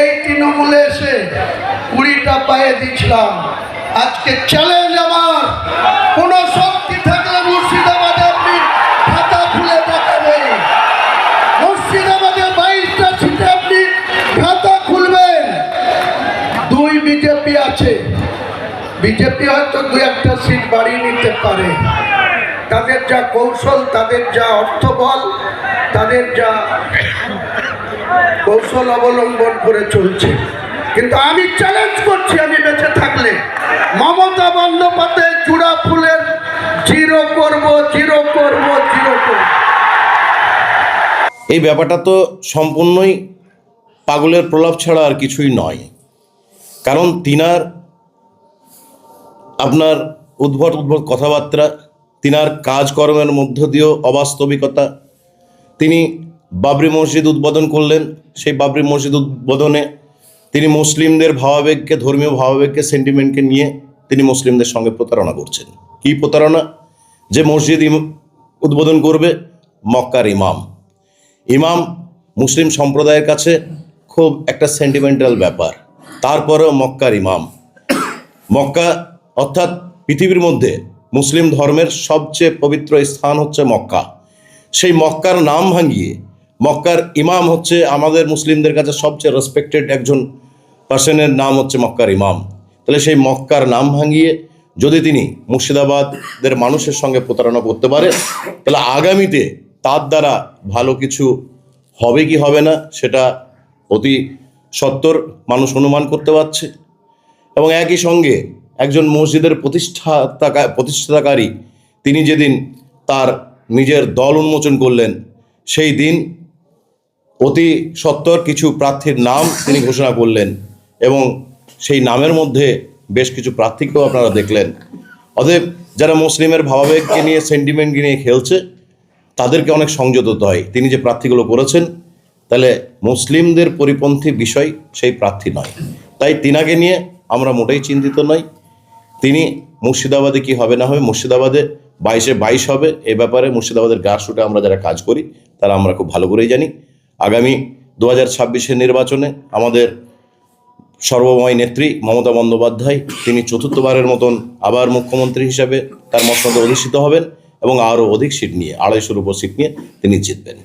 এই তৃণমূলে এসে কুড়িটা পায়ে দিচ্ছিলাম আজকে চ্যালেঞ্জ আমার। কোন শক্তি থাকলে মুর্শিদাবাদে আপনি খাতা খুলে দেখাবেন। মুর্শিদাবাদে বাইশটা সিটে আপনি খাতা খুলবেন। দুই বিজেপি আছে। বিজেপি হয়তো দু একটা সিট বাড়িয়ে নিতে পারে। তাদের যা কৌশল, তাদের যা অর্থবল, তাদের যা কৌশল অবলম্বন করে চলছে। কিন্তু আমি চ্যালেঞ্জ করছি আমি বেঁচে থাকলে। মমতা বন্দ্যোপাধ্যায় চূড়া ফুলের, জিরো করব জিরো করব জিরো করব। এই ব্যাপারটা তো সম্পূর্ণই পাগলের প্রলাপ ছাড়া আর কিছুই নয়। কারণ তিনার আপনার উদ্ভট উদ্ভট কথাবার্তা, তিনার কাজকর্মের মধ্য দিয়েও অবাস্তবিকতা, তিনি বাবরি মসজিদ উদ্বোধন করলেন। সেই বাবরি মসজিদ উদ্বোধনে তিনি মুসলিমদের ভাবাবেগকে, ধর্মীয় ভাবাবেগকে সেন্টিমেন্টকে নিয়ে তিনি মুসলিমদের সঙ্গে প্রতারণা করছেন। কী প্রতারণা? যে মসজিদ উদ্বোধন করবে মক্কার ইমাম। ইমাম মুসলিম সম্প্রদায়ের কাছে খুব একটা সেন্টিমেন্টাল ব্যাপার। তারপরেও মক্কার ইমাম। মক্কা অর্থাৎ পৃথিবীর মধ্যে মুসলিম ধর্মের সবচেয়ে পবিত্র স্থান হচ্ছে মক্কা। সেই মক্কার নাম ভাঙিয়ে মক্কার ইমাম হচ্ছে আমাদের মুসলিমদের কাছে সবচেয়ে রেসপেক্টেড একজন পার্সনের নাম হচ্ছে মক্কার ইমাম। তাহলে সেই মক্কার নাম ভাঙিয়ে যদি তিনি মুর্শিদাবাদের মানুষের সঙ্গে প্রতারণা করতে পারে, তাহলে আগামীতে তার দ্বারা ভালো কিছু হবে কি হবে না সেটা অতি সত্তর মানুষ অনুমান করতে পারছে। এবং একই সঙ্গে একজন মসজিদের প্রতিষ্ঠাতা প্রতিষ্ঠাতাকারী, তিনি যেদিন তার নিজের দল উন্মোচন করলেন, সেই দিন অতি সত্তর কিছু প্রার্থীর নাম তিনি ঘোষণা করলেন এবং সেই নামের মধ্যে বেশ কিছু প্রার্থীকেও আপনারা দেখলেন। অতএব যারা মুসলিমের ভাবাবেগকে নিয়ে সেন্টিমেন্টকে নিয়ে খেলছে, তাদেরকে অনেক সংযত হতে হয়। তিনি যে প্রার্থীগুলো করেছেন, তাহলে মুসলিমদের পরিপন্থী বিষয় সেই প্রার্থী নয়। তাই তিনাকে নিয়ে আমরা মোটেই চিন্তিত নই। তিনি মুর্শিদাবাদে কি হবে না হবে, মুর্শিদাবাদে বাইশে বাইশ হবে, এ ব্যাপারে মুর্শিদাবাদের গ্রাসরুটে আমরা যারা কাজ করি, তারা আমরা খুব ভালো করেই জানি। আগামী দু হাজার ছাব্বিশের নির্বাচনে আমাদের সর্বময় নেত্রী মমতা বন্দ্যোপাধ্যায়, তিনি চতুর্থবারের মতন আবার মুখ্যমন্ত্রী হিসাবে তার মসনদে অধিষ্ঠিত হবেন এবং আরও অধিক সিট নিয়ে, আড়াইশোর উপর সিট নিয়ে তিনি জিতবেন।